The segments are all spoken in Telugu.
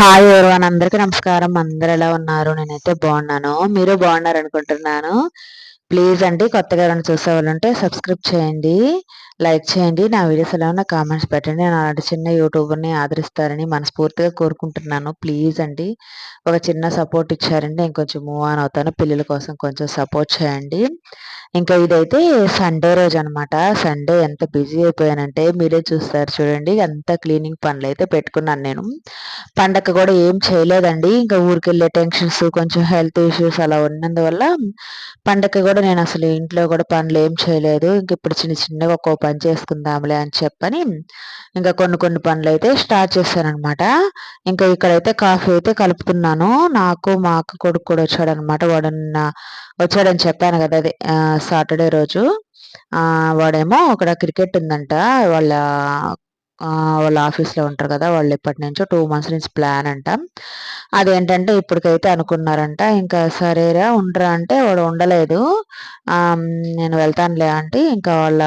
హాయ్ ఎవరివన్ అందరికీ నమస్కారం. అందరు ఎలా ఉన్నారు? నేనైతే బాగున్నాను. మీరు బాగున్నారు అనుకుంటున్నాను ప్లీజ్ అండి కొత్తగా ఎవరైనా చూసే వాళ్ళు ఉంటే సబ్స్క్రైబ్ చేయండి లైక్ చేయండి నా వీడియోస్ ఎలా ఉన్నా కామెంట్స్ పెట్టండి. నేను అలాంటి చిన్న యూట్యూబర్ని ఆదరిస్తారని మనస్ఫూర్తిగా కోరుకుంటున్నాను. ప్లీజ్ అండి. ఒక చిన్న సపోర్ట్ ఇచ్చారండి ఇంకొంచెం మూవ్ ఆన్ అవుతాను. పిల్లల కోసం కొంచెం సపోర్ట్ చేయండి. ఇంకా ఇదైతే సండే రోజు అనమాట సండే ఎంత బిజీ అయిపోయానంటే మీరే చూస్తారు చూడండి. అంత క్లీనింగ్ పనులు అయితే పెట్టుకున్నాను నేను. పండగ కూడా ఏం చేయలేదండి. ఇంకా ఊరికి వెళ్ళే టెన్షన్స్ కొంచెం హెల్త్ ఇష్యూస్ అలా ఉన్నందువల్ల పండగ కూడా నేను అసలు ఇంట్లో కూడా పనులు ఏం చేయలేదు. ఇంక ఇప్పుడు చిన్న చిన్నగా ఒక్కో పని చేసుకుందాంలే అని చెప్పని ఇంకా కొన్ని కొన్ని పనులు అయితే స్టార్ట్ చేశాను అనమాట ఇంకా ఇక్కడైతే కాఫీ అయితే కలుపుతున్నాను. నాకు మా అక్క కొడుకు కూడా వచ్చాడనమాట వాడు వచ్చాడని చెప్పాను కదా అదే సాటర్డే రోజు. వాడేమో అక్కడ క్రికెట్ ఉందంట. వాళ్ళ వాళ్ళ ఆఫీస్లో ఉంటారు కదా! వాళ్ళు ఎప్పటి నుంచో టూ మంత్స్ నుంచి ప్లాన్ అంట. అదేంటంటే ఇప్పటికైతే అనుకున్నారంట ఇంకా సరేరా ఉండరా అంటే వాడు ఉండలేదు. నేను వెళ్తానులే అంటే ఇంకా వాళ్ళ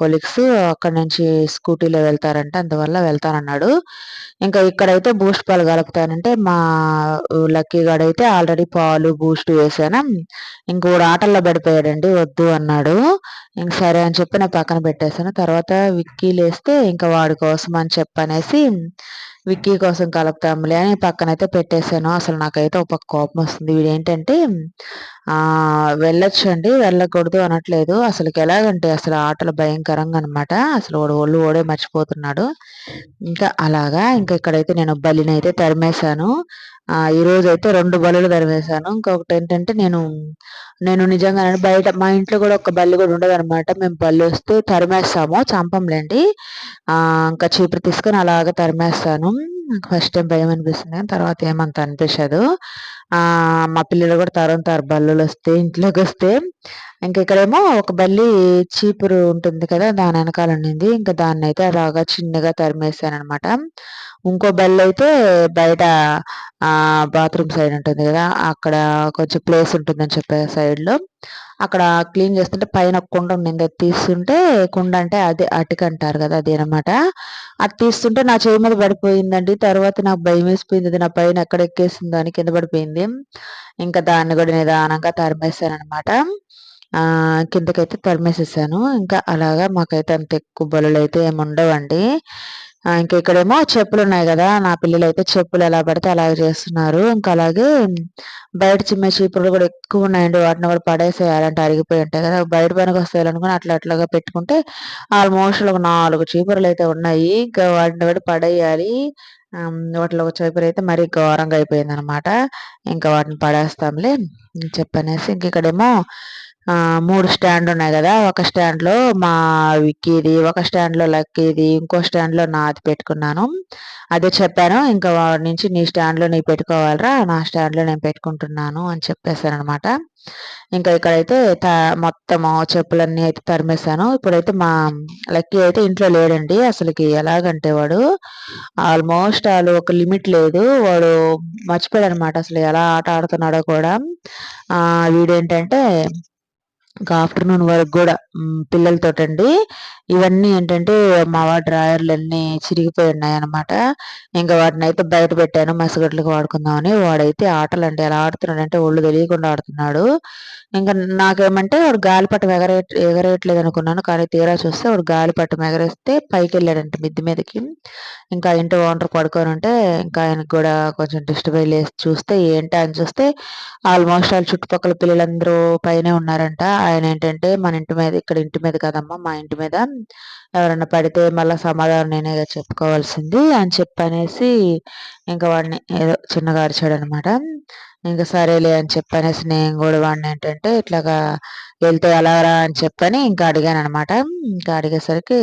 కొలీగ్స్ అక్కడ నుంచి స్కూటీలో వెళ్తారంట అందువల్ల వెళ్తానన్నాడు. ఇంకా ఇక్కడైతే బూస్ట్ పాలు కలుపుతానంటే మా లక్కీ గడైతే ఆల్రెడీ పాలు బూస్ట్ వేసాను. ఇంకోడు ఆటల్లో పడిపోయాడండి వద్దు అన్నాడు. ఇంక సరే అని చెప్పి నేను పక్కన పెట్టేశాను. తర్వాత విక్కీ లేస్తే ఇంకా వాడి కోసం అని చెప్పనేసి విక్కీ కోసం కలుపుతాంలే అని పక్కనైతే పెట్టేశాను. అసలు నాకైతే ఒక కోపం వస్తుంది. వీడు ఏంటంటే వెళ్ళొచ్చు అండి వెళ్ళకూడదు అనట్లేదు. అసలుకి ఎలాగంటే అసలు ఆటలు భయంకరంగా అనమాట అసలు వాడు ఒళ్ళు ఓడే మర్చిపోతున్నాడు. ఇంకా అలాగా ఇంకా ఇక్కడైతే నేను బలిని అయితే తరిమేశాను. ఈరోజు అయితే రెండు బల్లులు తరిమేశాను. ఇంకొకటి ఏంటంటే నేను నేను నిజంగా బయట మా ఇంట్లో కూడా ఒక బల్లి కూడా ఉండదు అనమాట మేము బల్లి వస్తే తరిమేస్తాము చంపంలేండి ఇంకా చీపురు తీసుకొని అలాగ తరిమేస్తాను. నాకు ఫస్ట్ టైం భయం అనిపిస్తుంది తర్వాత ఏమంత అనిపించదు. మా పిల్లలు కూడా తరుముతారు బల్లులు వస్తే ఇంట్లోకి వస్తే. ఇంక ఇక్కడేమో ఒక బల్లి చీపురు ఉంటుంది కదా దాని వెనకాల ఉండింది. ఇంకా దాన్ని అయితే అలాగా చిన్నగా తరిమేసాను అనమాట ఇంకో బల్లి అయితే బయట బాత్రూమ్ సైడ్ ఉంటుంది కదా అక్కడ కొంచెం ప్లేస్ ఉంటుందని చెప్పే సైడ్లో అక్కడ క్లీన్ చేస్తుంటే పైన కుండ ఉండింది. అది తీస్తుంటే కుండ అంటే అదే అటుక అంటారు కదా అది అనమాట. అది తీస్తుంటే నా చేయి మీద పడిపోయిందండి. తర్వాత నాకు భయం వేసిపోయింది అది నా పైన ఎక్కడ ఎక్కేసిందో అని కింద పడిపోయింది. ఇంకా దాన్ని కూడా నిదానంగా తరిమేస్తాను అనమాట కిందకైతే తరిమేసేసాను. ఇంకా అలాగా మాకైతే అంత ఎక్కువ బలులు అయితే ఏమి ఉండవండి. ఇంకా ఇక్కడేమో చెప్పులు ఉన్నాయి కదా నా పిల్లలు అయితే చెప్పులు ఎలా పడితే అలాగే చేస్తున్నారు. ఇంకా అలాగే బయట చిమ్మ చీపులు కూడా ఎక్కువ ఉన్నాయండి. వాటిని కూడా పడేసేయాలంటే అరిగిపోయి ఉంటాయి కదా. బయట పనికి వస్తాయాలనుకుని అట్లా అట్లాగా పెట్టుకుంటే ఆల్మోస్ట్ ఒక నాలుగు చీపురులు అయితే ఉన్నాయి. ఇంకా వాటిని కూడా పడేయాలి. వాటిలో ఒక అయితే మరీ ఘోరంగా అయిపోయింది అనమాట ఇంకా వాటిని పడేస్తాంలే చెప్పనేసి ఇంక ఇక్కడేమో మూడు స్టాండ్ ఉన్నాయి కదా. ఒక స్టాండ్లో మా విక్కీది ఒక స్టాండ్లో లక్కీది ఇంకో స్టాండ్లో నాది పెట్టుకున్నాను. అదే చెప్పాను ఇంకా వాడి నుంచి నీ స్టాండ్లో నీ పెట్టుకోవాలరా నా స్టాండ్లో నేను పెట్టుకుంటున్నాను అని చెప్పేశాను అనమాట ఇంకా ఇక్కడైతే మొత్తం చెప్పులన్నీ అయితే తరిమేశాను. ఇప్పుడైతే మా లక్కీ అయితే ఇంట్లో లేడండి. అసలుకి ఎలాగంటే వాడు ఆల్మోస్ట్ వాళ్ళు ఒక లిమిట్ లేదు. వాడు మర్చిపోయాడు అనమాట అసలు ఎలా ఆట ఆడుతున్నాడో కూడా. వీడేంటంటే ఇంకా ఆఫ్టర్నూన్ వరకు కూడా పిల్లలతో అండి ఇవన్నీ ఏంటంటే మా వాడి డ్రాయర్లు అన్నీ చిరిగిపోయి ఉన్నాయి అనమాట ఇంకా వాటిని అయితే బయట పెట్టాను మసగట్లకు వాడుకుందామని. వాడైతే ఆటలు అంటే ఎలా ఆడుతున్నాడు అంటే ఒళ్ళు తెలియకుండా ఆడుతున్నాడు. ఇంకా నాకేమంటే వాడు గాలిపటం ఎగరే ఎగరేయట్లేదు అనుకున్నాను కానీ తీరా చూస్తే వాడు గాలిపటం ఎగరేస్తే పైకి వెళ్ళాడంట మిద్ది మీదకి. ఇంకా ఇంటి ఓనర్ పడుకొని ఉంటే ఇంకా ఆయనకు కూడా కొంచెం డిస్టర్బ్ అయ్యి చూస్తే ఏంటి అని చూస్తే ఆల్మోస్ట్ వాళ్ళ చుట్టుపక్కల పిల్లలందరూ పైనే ఉన్నారంట. ఆయన ఏంటంటే మన ఇంటి మీద ఇక్కడ ఇంటి మీద కదమ్మా మా ఇంటి మీద ఎవరైనా పడితే మళ్ళీ సమాధానం నేనే చెప్పుకోవాల్సింది అని చెప్పనేసి ఇంకా వాడిని ఏదో చిన్నగా అరిచాడు అనమాట ఇంకా సరేలే అని చెప్పనేసి నేను కూడా వాడిని ఏంటంటే ఇట్లాగా వెళ్తే ఎలాగరా అని చెప్పని ఇంకా అడిగాను అనమాట ఇంకా అడిగేసరికి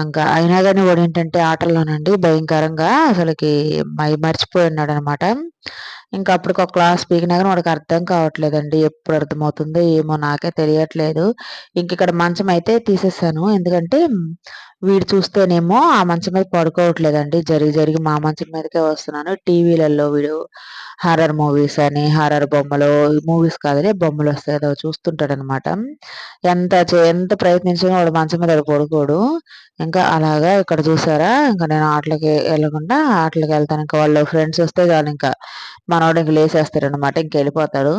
ఇంకా అయినా కానీ వాడు ఏంటంటే ఆటల్లోనండి భయంకరంగా అసలుకి మై మర్చిపోయి ఉన్నాడు అనమాట ఇంకా అప్పటికి ఒక క్లాస్ పీకినా కానీ వాడికి అర్థం కావట్లేదండి. ఎప్పుడు అర్థమవుతుందో ఏమో నాకే తెలియట్లేదు. ఇంక ఇక్కడ మంచం అయితే తీసేసాను. ఎందుకంటే వీడు చూస్తేనేమో ఆ మంచం మీద పడుకోవట్లేదండి. జరిగి జరిగి మా మంచం మీదకే వస్తున్నాను. టీవీలలో వీడు హారర్ మూవీస్ అని హారర్ బొమ్మలు మూవీస్ కాదని బొమ్మలు వస్తాయి కదా చూస్తుంటాడు అనమాట ఎంత ఎంత ప్రయత్నించినా వాడు మంచం మీద పడుకోడు. ఇంకా అలాగా ఇక్కడ చూసారా? ఇంకా నేను ఆటలకి వెళ్ళకుండా ఆటలకి వెళ్తాను. ఇంకా వాళ్ళు ఫ్రెండ్స్ వస్తే చాలు ఇంకా మనవాడు ఇంకా లేసేస్తాడు అనమాట ఇంక వెళ్ళిపోతాడు.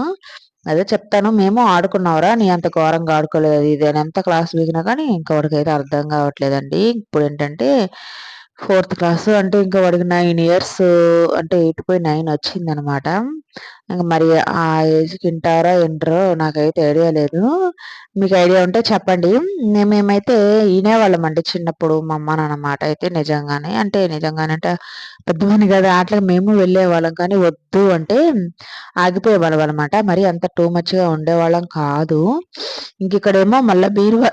అదే చెప్తాను. మేము ఆడుకున్నావురా నీ అంత ఘోరంగా ఆడుకోలేదు. అది ఇది అని ఎంత క్లాస్ వీగినా కానీ ఇంకా వాడికైతే అర్థం కావట్లేదండి. ఇప్పుడు ఏంటంటే ఫోర్త్ క్లాస్ అంటే ఇంకా వాడికి నైన్ ఇయర్స్ అంటే ఎయిట్ పోయి నైన్ వచ్చిందనమాట. ఇంక మరి ఆ ఏజ్కి వింటారో వింటారో నాకైతే ఐడియా లేదు. మీకు ఐడియా ఉంటే చెప్పండి. మేమైతే వినేవాళ్ళం అండి చిన్నప్పుడు మా అమ్మ నాన్న మాట అయితే నిజంగానే. అంటే నిజంగానే అంటే పెద్దమని కదా అట్లా మేము వెళ్ళేవాళ్ళం కానీ వద్దు అంటే ఆగిపోయేవాళ్ళం అనమాట మరి అంత టూ మచ్గా ఉండేవాళ్ళం కాదు. ఇంక ఇక్కడేమో మళ్ళీ బీరువా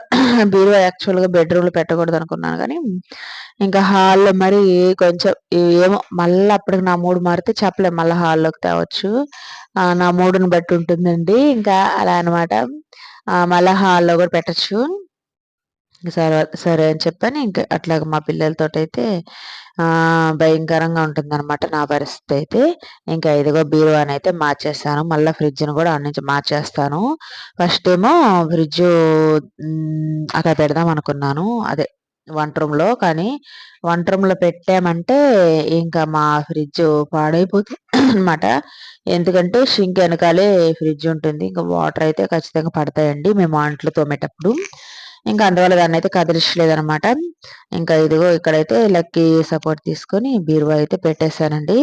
బీరువా యాక్చువల్గా బెడ్రూమ్లో పెట్టకూడదు అనుకున్నాను కానీ ఇంకా హాల్లో మరి కొంచెం ఏమో మళ్ళీ అప్పటికి నా మూడు మారితే చెప్పలేము మళ్ళీ హాల్లోకి తేవచ్చు. నా మూడుని బట్టి ఉంటుందండి. ఇంకా అలా అనమాట మళ్ళీ హాల్లో కూడా పెట్టచ్చు. సరే సరే అని చెప్పని ఇంకా అట్లాగ మా పిల్లలతో అయితే భయంకరంగా ఉంటుందన్నమాట నా పరిస్థితి అయితే. ఇంకా ఇదిగో బీరువాని అయితే మార్చేస్తాను. మళ్ళీ ఫ్రిడ్జ్ని కూడా అన్ని నుంచి మార్చేస్తాను. ఫస్ట్ ఏమో ఫ్రిడ్జ్ అక్కడ పెడదాం అనుకున్నాను. అదే వంట రూమ్‌లో. కానీ వంట రూమ్‌లో పెట్టామంటే ఇంకా మా ఫ్రిడ్జ్ పాడైపోతుంది. అనమాట. ఎందుకంటే షింక్ వెనకాలే ఫ్రిడ్జ్ ఉంటుంది. ఇంకా వాటర్ అయితే ఖచ్చితంగా పడతాయండి మేము అంట్లు తోమేటప్పుడు. ఇంకా అందువల్ల దాన్ని అయితే కదిలించలేదనమాట ఇంకా ఇదిగో ఇక్కడైతే లక్కీ సపోర్ట్ తీసుకొని బీరువా అయితే పెట్టేసానండి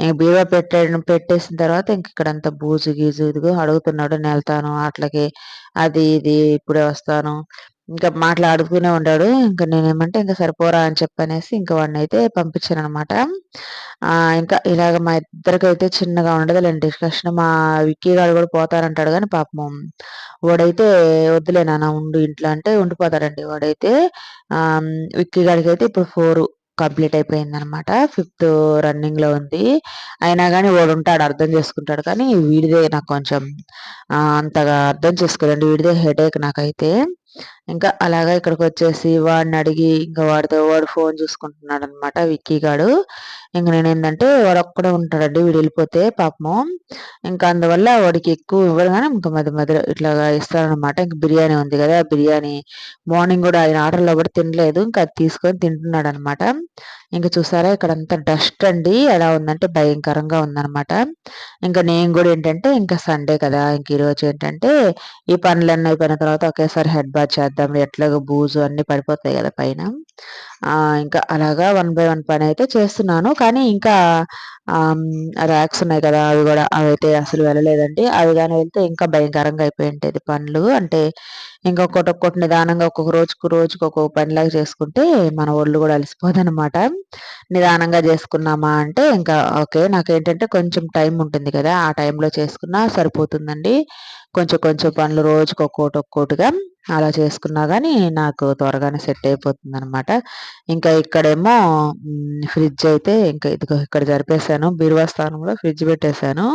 ఇంక బీరువా పెట్టాను పెట్టేసిన తర్వాత ఇంక ఇక్కడంతా బూజు గీజు ఇదిగో అడుగుతున్నాడు నెలతాను అట్లకి అది ఇది ఇప్పుడే వస్తాను ఇంకా మాట్లాడుతూనే ఉన్నాడు. ఇంకా నేనేమంటే ఇంకా సరిపోరా అని చెప్పనేసి ఇంకా వాడిని అయితే పంపించాను అనమాట ఇంకా ఇలాగ మా ఇద్దరికైతే చిన్నగా ఉండదులేండి డిస్కషన్. మా విక్కీ గారు కూడా పోతారంటాడు కానీ పాపం వాడైతే వద్దులే నాన్న ఉండు ఇంట్లో అంటే ఉండిపోతాడండి వాడైతే. విక్కీ గాడికైతే ఇప్పుడు ఫోర్ కంప్లీట్ అయిపోయిందనమాట. ఫిఫ్త్ రన్నింగ్‌లో ఉంది. అయినా కానీ వాడు ఉంటాడు అర్థం చేసుకుంటాడు. కానీ వీడిదే నాకు కొంచెం అంతగా అర్థం చేసుకోలేండి. వీడిదే హెడేక్ నాకైతే. ఇంకా అలాగా ఇక్కడికొచ్చేసి వాడిని అడిగి ఇంకా వాడితో వాడు ఫోన్ చూసుకుంటున్నాడు అనమాట విక్కీ గాడు. ఏంటంటే వాడు ఒక్కడి ఉంటాడండి వీడు వెళ్ళిపోతే పాపము. ఇంకా అందువల్ల వాడికి ఎక్కువ ఇవ్వరు కానీ ఇంకా మధ్య మధ్యలో ఇట్లాగా ఇస్తారనమాట ఇంకా బిర్యానీ ఉంది కదా! బిర్యానీ మార్నింగ్ కూడా ఆయన ఆర్డర్‌లో కూడా తినలేదు. ఇంకా అది తీసుకొని తింటున్నాడనమాట. ఇంకా చూసారా ఇక్కడంతా డస్ట్ అండి. ఎలా ఉందంటే భయంకరంగా ఉందనమాట. ఇంకా నేను కూడా ఏంటంటే ఇంకా సండే కదా! ఇంక ఈరోజు ఏంటంటే ఈ పనులన్నీ అయిపోయిన తర్వాత ఒకేసారి హెడ్ బాత్ చేద్దాం. ఎట్లాగో బూజు అన్నీ పడిపోతాయి కదా పైన. ఇంకా అలాగా వన్ బై వన్ పని అయితే చేస్తున్నాను. కానీ ఇంకా ర్యాక్స్ ఉన్నాయి కదా! అవి కూడా అవైతే అసలు వెళ్ళలేదండి. అవి కానీ వెళ్తే ఇంకా భయంకరంగా అయిపోయి పనులు. అంటే ఇంకా ఒక్కొక్కటి నిదానంగా ఒక్కొక్క రోజుకు రోజుకు ఒక్కొక్క పనిలాగా చేసుకుంటే మన ఒళ్ళు కూడా అలసిపోదనమాట. నిదానంగా చేసుకున్నామా అంటే ఇంకా ఓకే. నాకేంటంటే కొంచెం టైం ఉంటుంది కదా! ఆ టైంలో చేసుకున్నా సరిపోతుందండి. కొంచెం కొంచెం పనులు రోజుకు ఒక్కోటి ఒక్కోటిగా అలా చేసుకున్నా కానీ నాకు త్వరగానే సెట్ అయిపోతుందనమాట. ఇంకా ఇక్కడేమో ఫ్రిడ్జ్ అయితే ఇంకా ఇదిగో ఇక్కడ జరిపేసాను. బీరువా స్థానంలో ఫ్రిడ్జ్ పెట్టేశాను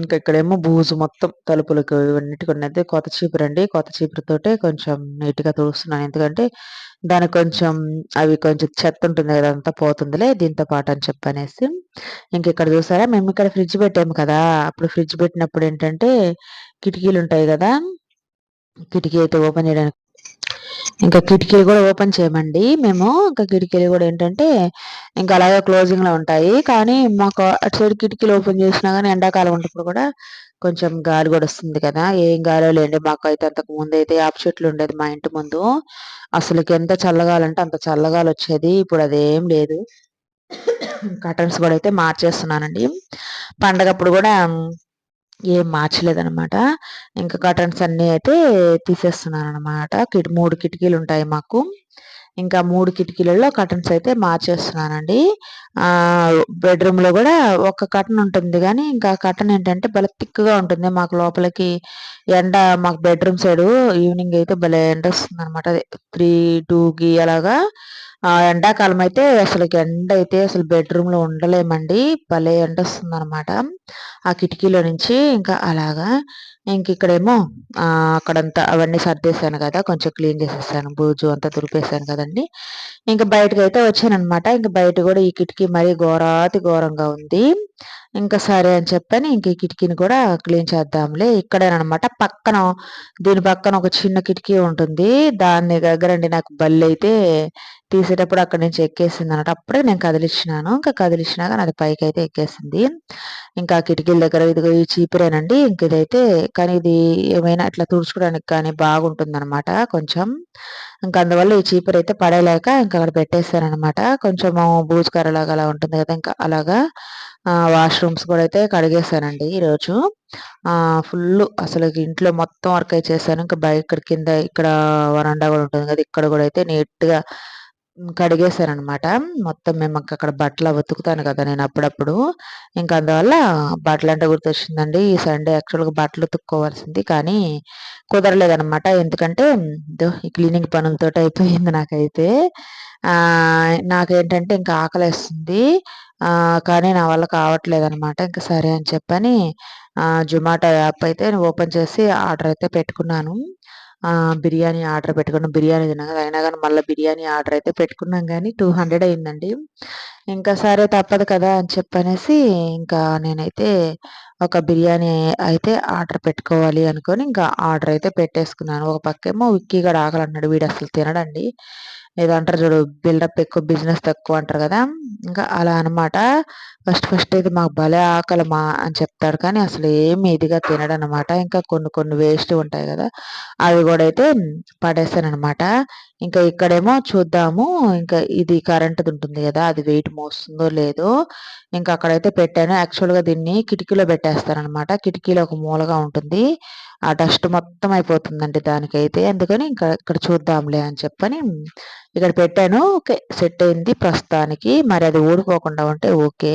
ఇంకా ఇక్కడేమో బూజు మొత్తం తలుపులకు ఇవన్నిటికి ఉన్నది. కొత్త చీపురండి. కొత్త చీపురుతోటే కొంచెం నీట్‌గా తుడుస్తున్నాను. ఎందుకంటే దానికి కొంచెం అవి కొంచెం చెత్త ఉంటుంది కదా! అదంతా పోతుందిలే దీంతో పాటు అని చెప్పనేసి. ఇంక ఇక్కడ చూసారా మేము ఇక్కడ ఫ్రిడ్జ్ పెట్టాము కదా! అప్పుడు ఫ్రిడ్జ్ పెట్టినప్పుడు ఏంటంటే కిటికీలు ఉంటాయి కదా! కిటికీ అయితే ఓపెన్ చేయడానికి ఇంకా కిటికీలు కూడా ఓపెన్ చేయమండి మేము. ఇంకా కిటికీలు కూడా ఏంటంటే ఇంకా అలాగే క్లోజింగ్‌లో ఉంటాయి. కానీ మాకు అటు సైడ్ కిటికీలు ఓపెన్ చేసినా కానీ ఎండాకాలం ఉన్నప్పుడు కూడా కొంచెం గాలి కూడా వస్తుంది కదా! ఏం గాలో లేండి. మాకు అయితే అంతకు ముందు అయితే యాప్ చెట్లు ఉండేది మా ఇంటి ముందు. అసలుకి ఎంత చల్లగాలంటే అంత చల్లగాలొచ్చేది. ఇప్పుడు అదేం లేదు. కటన్స్ కూడా అయితే మార్చేస్తున్నానండి. పండగప్పుడు కూడా ఏం మార్చలేదనమాట. ఇంకా కర్టన్స్ అన్నీ అయితే తీసేస్తున్నాననమాట. కిటి మూడు కిటికీలు ఉంటాయి మాకు. ఇంకా మూడు కిటికీలలో కర్టన్స్ అయితే మార్చేస్తున్నానండి. బెడ్‌రూమ్‌లో కూడా ఒక కర్టన్ ఉంటుంది కానీ ఇంకా కర్టన్ ఏంటంటే భలే థిక్‌గా ఉంటుంది. మాకు లోపలికి ఎండ మాకు బెడ్‌రూమ్ సైడు ఈవినింగ్ అయితే భలే ఎండ వస్తుంది అనమాట అదే 3, 2కి అలాగా ఎండాకాలం అయితే అసలు ఎండ అయితే అసలు బెడ్రూమ్‌లో ఉండలేమండి. భలే ఎండ వస్తుంది అనమాట ఆ కిటికీలో నుంచి ఇంకా అలాగా ఇంక ఇక్కడేమో అక్కడంతా అవన్నీ సర్దేశాను కదా కొంచెం క్లీన్ చేసేసాను. బూజు అంతా కదండి ఇంకా ఇంక అయితే వచ్చానమాట ఇంకా బయట కూడా ఈ కిటికీ మరీ ఘోరాతి ఘోరంగా ఉంది. ఇంకా సరే అని చెప్పని ఇంక ఈ కిటికీని కూడా క్లీన్ చేద్దాంలే. ఇక్కడేనమాట పక్కన దీని పక్కన ఒక చిన్న కిటికీ ఉంటుంది. దాని దగ్గరండి నాకు బల్లైతే తీసేటప్పుడు అక్కడ నుంచి ఎక్కేసింది ఎక్కేసిందనమాట. అప్పుడే నేను కదిలిచ్చినాను. ఇంకా కదిలిచ్చినా గాని అది పైకైతే ఎక్కేసింది. ఇంకా కిటికీల దగ్గర ఇదిగో ఈ చీపురేనండి. ఇంక ఇదైతే కానీ ఇది ఏమైనా అట్లా తుడుచుకోవడానికి కానీ బాగుంటుందనమాట కొంచెం. ఇంకా అందువల్ల ఈ చీపురైతే పడేయలేక ఇంకా అక్కడ పెట్టేసాననమాట. కొంచెం బూజు అలా ఉంటుంది కదా! ఇంకా అలాగా వాష్‌రూమ్స్ కూడా అయితే కడిగేసానండి ఈరోజు. ఫుల్ ఫుల్లు ఇంట్లో మొత్తం వర్క్ అయితే చేశాను. ఇంకా బయట ఇక్కడ కింద ఇక్కడ వరండా కూడా ఉంటుంది కదా! ఇక్కడ కూడా అయితే నీట్‌గా కడిగేశారనమాట మొత్తం మేము అక్కడ బట్టలు ఉతుకుతాను కదా! నేను అప్పుడప్పుడు. ఇంకా అందువల్ల బట్టలంటే గుర్తొచ్చిందండి. ఈ సండే యాక్చువల్‌గా బట్టలు ఉతుక్కోవాల్సింది. కానీ కుదరలేదనమాట. ఎందుకంటే ఈ క్లీనింగ్ పనులతోటి అయిపోయింది నాకైతే. నాకేంటంటే ఇంకా ఆకలేస్తుంది. కానీ నా వల్ల కావట్లేదనమాట. ఇంక సరే అని చెప్పని జొమాటో యాప్ అయితే ఓపెన్ చేసి ఆర్డర్ అయితే పెట్టుకున్నాను. బిర్యానీ ఆర్డర్ పెట్టుకున్నాం. బిర్యానీ తిన్నాం అయినా కానీ మళ్ళీ బిర్యానీ ఆర్డర్ అయితే పెట్టుకున్నాం కానీ టూ హండ్రెడ్ అయిందండి. ఇంకా సరే తప్పదు కదా! అని చెప్పనేసి ఇంకా నేనైతే ఒక బిర్యానీ అయితే ఆర్డర్ పెట్టుకోవాలి అనుకొని ఇంకా ఆర్డర్ అయితే పెట్టేసుకున్నాను. ఒక పక్కేమో విక్కీ అన్నాడు వీడు అసలు తినడండి. ఏదో అంటారు చూడు బిల్డప్ ఎక్కువ బిజినెస్ తక్కువ అంటారు కదా! ఇంకా అలా అనమాట. ఫస్ట్ ఫస్ట్ అయితే మాకు భలే మా అని చెప్తాడు. కానీ అసలు ఏమి ఇదిగా తినడనమాట. ఇంకా కొన్ని కొన్ని వేస్ట్ ఉంటాయి కదా అవి కూడా అయితే పడేసానమాట ఇంకా ఇక్కడేమో చూద్దాము. ఇంకా ఇది కరెంట్‌ది ఉంటుంది కదా అది వెయిట్ మోస్తుందో లేదో ఇంకా అక్కడైతే పెట్టాను. యాక్చువల్‌గా దీన్ని కిటికీలో పెట్టేస్తాననమాట. కిటికీలో ఒక మూలగా ఉంటుంది. ఆ డస్ట్ మొత్తం అయిపోతుందండి దానికైతే. అందుకని ఇంకా ఇక్కడ చూద్దాంలే అని చెప్పని ఇక్కడ పెట్టాను. ఓకే. సెట్ అయింది ప్రస్తుతానికి. మరి అది ఊడిపోకుండా ఉంటే ఓకే.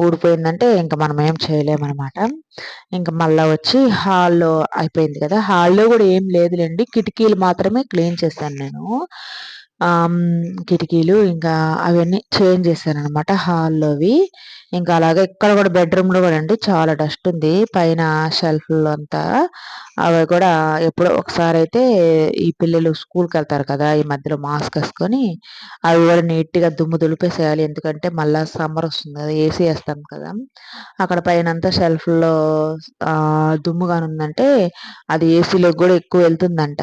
ఊడిపోయిందంటే ఇంక మనం ఏం చేయలేమనమాట. ఇంకా మళ్ళీ వచ్చి హాల్‌లో అయిపోయింది కదా! హాల్‌లో కూడా ఏం లేదులేండి కిటికీలు మాత్రమే క్లీన్ చేశాను నేను. కిటికీలు ఇంకా అవన్నీ చేంజ్ చేశాననమాట హాల్‌లోవి. ఇంకా అలాగే ఇక్కడ కూడా బెడ్‌రూమ్‌లో కూడా అండి చాలా డస్ట్ ఉంది. పైన షెల్ఫ్‌లో అంతా అవి కూడా ఎప్పుడో ఒకసారి అయితే ఈ పిల్లలు స్కూల్‌కెళ్తారు కదా! ఈ మధ్యలో మాస్క్ వేసుకొని అవి కూడా నీట్‌గా దుమ్ము దులిపేసేయాలి. ఎందుకంటే మళ్ళీ సమ్మర్ వస్తుంది కదా! ఏసీ వేస్తాం కదా! అక్కడ పైన అంతా షెల్ఫ్‌లో దుమ్ముగానుందంటే ఉందంటే అది ఏసీలోకి కూడా ఎక్కువ వెళ్తుందంట.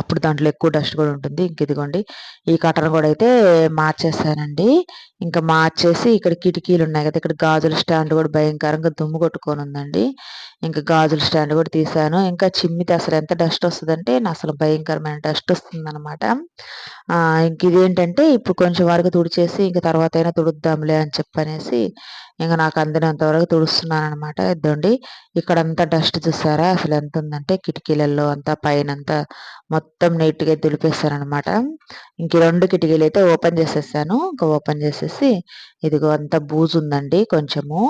అప్పుడు దాంట్లో ఎక్కువ డస్ట్ కూడా ఉంటుంది. ఇంక ఇదిగోండి ఈ కర్టన్ కూడా అయితే మార్చేసానండి. ఇంకా మార్చేసి ఇక్కడ కిటికీలు ఉన్నాయి కదా ఇక్కడ గాజుల స్టాండ్ కూడా భయంకరంగా దుమ్ము కొట్టుకొని ఉందండి ఇంకా గాజుల స్టాండ్ కూడా తీశాను. ఇంకా చిమ్మితే అసలు ఎంత డస్ట్ వస్తుందంటే అసలు భయంకరమైన డస్ట్ వస్తుందన్నమాట ఇంక ఇదేంటంటే ఇప్పుడు కొంచెం వరకు తుడిచేసి ఇంక అయినా తుడుద్దాంలే అని చెప్పనేసి ఇంక నాకు అందినంత వరకు తుడుస్తున్నాననమాట. ఇద్దండి ఇక్కడంతా డస్ట్ చూసారా అసలు ఎంత ఉందంటే కిటికీలలో అంతా పైనంతా మొత్తం నీట్‌గా దులిపేస్తారనమాట ఇంక రెండు కిటికీలు అయితే ఓపెన్ చేసేసాను. ఇంకా ఓపెన్ చేసేసి ఇదిగో అంత బూజుందండి కొంచెము.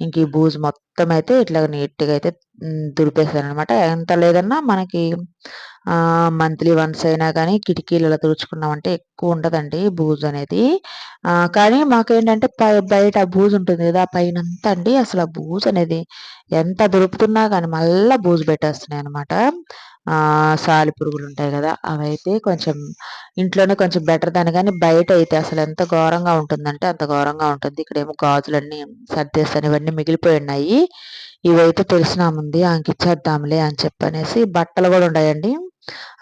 ఇంక ఈ బూజు మొత్తం అయితే ఇట్లా నీట్‌గా అయితే హ్మ్. ఎంత లేదన్నా మనకి మంత్లీ వన్స్ అయినా కానీ కిటికీలలో తుడుచుకున్నామంటే ఎక్కువ ఉండదండి బూజు అనేది కానీ మాకేంటంటే పై బయట బూజుంటుంది కదా పైనంతా అండి అసలు ఆ బూజనేది ఎంత దులుపుతున్నా కానీ మళ్ళా బూజు సాలి పురుగులు సాలిపురుగులుంటాయి కదా అవైతే కొంచెం ఇంట్లోనే కొంచెం బెటర్ దాన్ని అయితే అసలు ఎంత ఘోరంగా ఉంటుందంటే అంత ఘోరంగా ఉంటుంది. ఇక్కడేమో గాజులన్నీ సర్దేస్తాను ఇవన్నీ మిగిలిపోయున్నాయి. ఇవైతే తెలిసినాముంది ఆమెకిచ్చేద్దాంలే అని చెప్పనేసి బట్టలు కూడా ఉన్నాయండి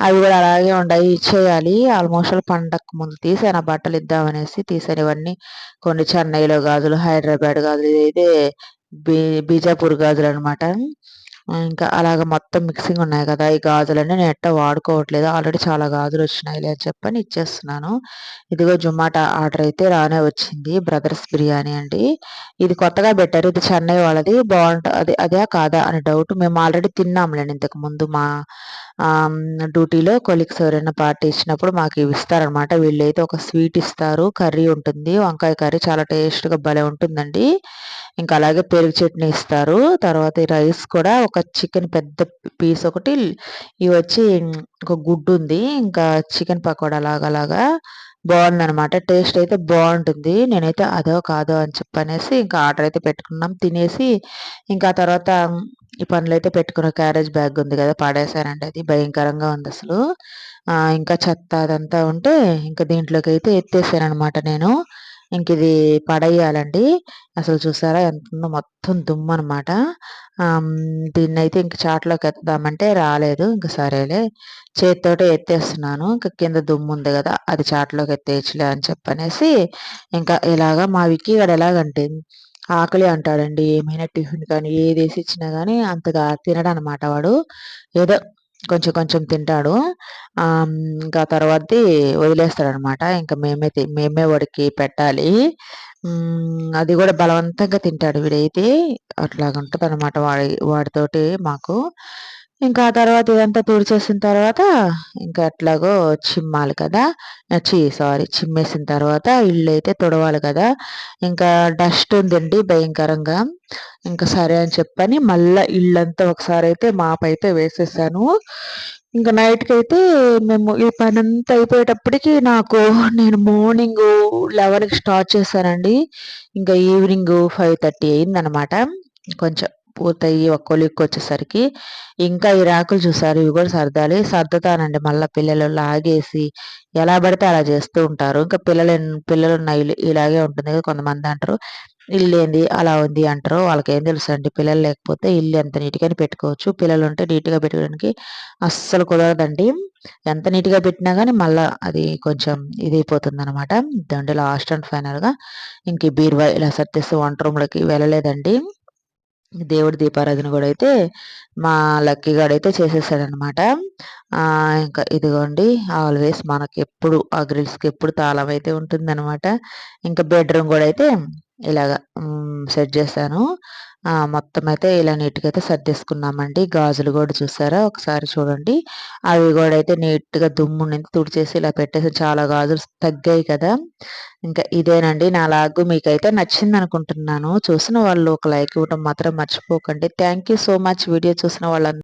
అవి కూడా అలాగే ఉండాయి. ఇచ్చేయాలి. ఆల్‌మోస్ట్ పండగకు ముందు తీసాను ఆ బట్టలు ఇద్దామనేసి తీసాను ఇవన్నీ కొన్ని చెన్నైలో గాజులు, హైదరాబాద్ గాజులు ఇదైతే బీ బీజాపూర్ గాజులు అనమాట ఇంకా అలాగ మొత్తం మిక్సింగ్ ఉన్నాయి కదా ఈ గాజులన్నీ నేను ఎట్టా వాడుకోవట్లేదు. ఆల్రెడీ చాలా గాజులు వచ్చినాయి అని చెప్పని ఇచ్చేస్తున్నాను. ఇదిగో జొమాటో ఆర్డర్ అయితే రానే వచ్చింది. బ్రదర్స్ బిర్యానీ అండి. ఇది కొత్తగా పెట్టారు. ఇది చెన్నై వాళ్ళది. బాగుంటుంది అది అదే కాదా? అని డౌట్. మేము ఆల్రెడీ తిన్నాంలెండి ఇంతకు ముందు మా డ్యూటీలో కొలిక్స్ ఎవరైనా పార్టీ ఇచ్చినప్పుడు మాకు ఇవి ఇస్తారనమాట వీళ్ళైతే ఒక స్వీట్ ఇస్తారు కర్రీ ఉంటుంది వంకాయ కర్రీ చాలా టేస్ట్గా భలే ఉంటుందండి. ఇంకా అలాగే పెరుగు చట్నీ ఇస్తారు. తర్వాత ఈ రైస్ కూడా ఒక చికెన్ పెద్ద పీస్ ఒకటి ఇవి వచ్చి ఒక గుడ్డు ఉంది ఇంకా చికెన్ పకోడా లాగా లాగా బాగుందనమాట టేస్ట్ అయితే బాగుంటుంది. నేనైతే అదో కాదో అని చెప్పనేసి ఇంకా ఆర్డర్ అయితే పెట్టుకున్నాం. తినేసి ఇంకా తర్వాత ఈ పనులు అయితే పెట్టుకున్న క్యారేజ్ బ్యాగ్ ఉంది కదా పాడేశానండి అది. భయంకరంగా ఉంది అసలు. ఇంకా చెత్త అదంతా ఉంటే ఇంకా దీంట్లోకి అయితే ఎత్తేసాను అనమాట నేను. ఇంక ఇది పడేయాలండి. అసలు చూసారా ఎంత మొత్తం దుమ్ము అనమాట దీన్ని అయితే ఇంక చాట్లోకి ఎత్తుదామంటే రాలేదు. ఇంక సరేలే చేతితోటే ఎత్తేస్తున్నాను. ఇంకా కింద దుమ్ము ఉంది కదా అది చాట్లోకి ఎత్తేయచ్చులే అని చెప్పనేసి ఇంకా ఇలాగా మా విక్కీ గడు ఎలాగంటే ఆకలి అంటాడండి. ఏమైనా టిఫిన్ కానీ ఏది వేసి ఇచ్చినా కానీ అంతగా తినడం అనమాట వాడు. ఏదో కొంచెం కొంచెం తింటాడు. ఇంకా తర్వాతది వదిలేస్తాడనమాట. ఇంకా మేమే మేమే వాడికి పెట్టాలి. అది కూడా బలవంతంగా తింటాడు వీడైతే. అట్లాగుంటది అనమాట వాడి వాడితోటి మాకు. ఇంకా ఆ తర్వాత ఇదంతా తుడిచేసిన తర్వాత ఇంకా ఎట్లాగో చిమ్మాలి కదా. చి సారీ చిమ్మేసిన తర్వాత ఇల్లు అయితే తుడవాలి కదా. ఇంకా డస్ట్ ఉందండి భయంకరంగా. ఇంకా సరే అని చెప్పని మళ్ళీ ఇళ్ళంతా ఒకసారి అయితే మాపైతే అయితే వేసేసాను. ఇంకా నైట్కి అయితే మేము ఈ పని అంతా అయిపోయేటప్పటికి నాకు నేను మార్నింగ్ లెవెన్కి స్టార్ట్ చేశానండి. ఇంకా ఈవినింగ్ ఫైవ్ థర్టీ అయిందనమాట. కొంచెం పూర్తయ్యి ఒక వచ్చేసరికి. ఇంకా ఈ రాకులు చూసారు ఇవి కూడా సర్దాలి. సర్దుతానండి మళ్ళీ పిల్లలు లాగేసి. ఎలా పడితే అలా చేస్తూ ఉంటారు. ఇంకా పిల్లలు పిల్లలు ఉన్నాయి ఇలాగే ఉంటుంది కదా కొంతమంది అంటారు. ఇల్లు ఏంది? అలా ఉంది అంటారు. వాళ్ళకి ఏం తెలుసు అండి పిల్లలు లేకపోతే ఇల్లు ఎంత నీట్గా పెట్టుకోవచ్చు. పిల్లలు ఉంటే నీట్గా పెట్టుకోవడానికి అస్సలు కుదరదండి. ఎంత నీట్గా పెట్టినా కానీ మళ్ళీ అది కొంచెం ఇది అయిపోతుంది అనమాట దండి లాస్ట్ అండ్ ఫైనల్గా. ఇంక బీరువా ఇలా సర్దేసి వంట రూమ్లోకి వెళ్ళలేదండి. దేవుడి దీపారాధన కూడా అయితే మా లక్కీ గాడైతే చేసేసాడనమాట ఇంకా ఇదిగోండి ఆల్వేస్ మనకి ఎప్పుడు ఆ గ్రిల్స్కి ఎప్పుడు తాళం అయితే ఉంటుందన్నమాట. ఇంకా బెడ్రూమ్ కూడా అయితే ఇలాగ సెట్ చేశాను మొత్తం అయితే ఇలా నీట్గా అయితే సర్దేసుకున్నామండి. గాజులు కూడా చూసారా? ఒకసారి చూడండి. అవి కూడా అయితే నీట్గా దుమ్ము నుంచి తుడిచేసి ఇలా పెట్టేసి చాలా గాజులు తగ్గాయి కదా. ఇంకా ఇదేనండి. నా లాగు మీకైతే నచ్చింది అనుకుంటున్నాను చూసిన వాళ్ళు ఒక లైక్ ఇవ్వడం మాత్రం మర్చిపోకండి. Thank so much. వీడియో చూసిన వాళ్ళందరూ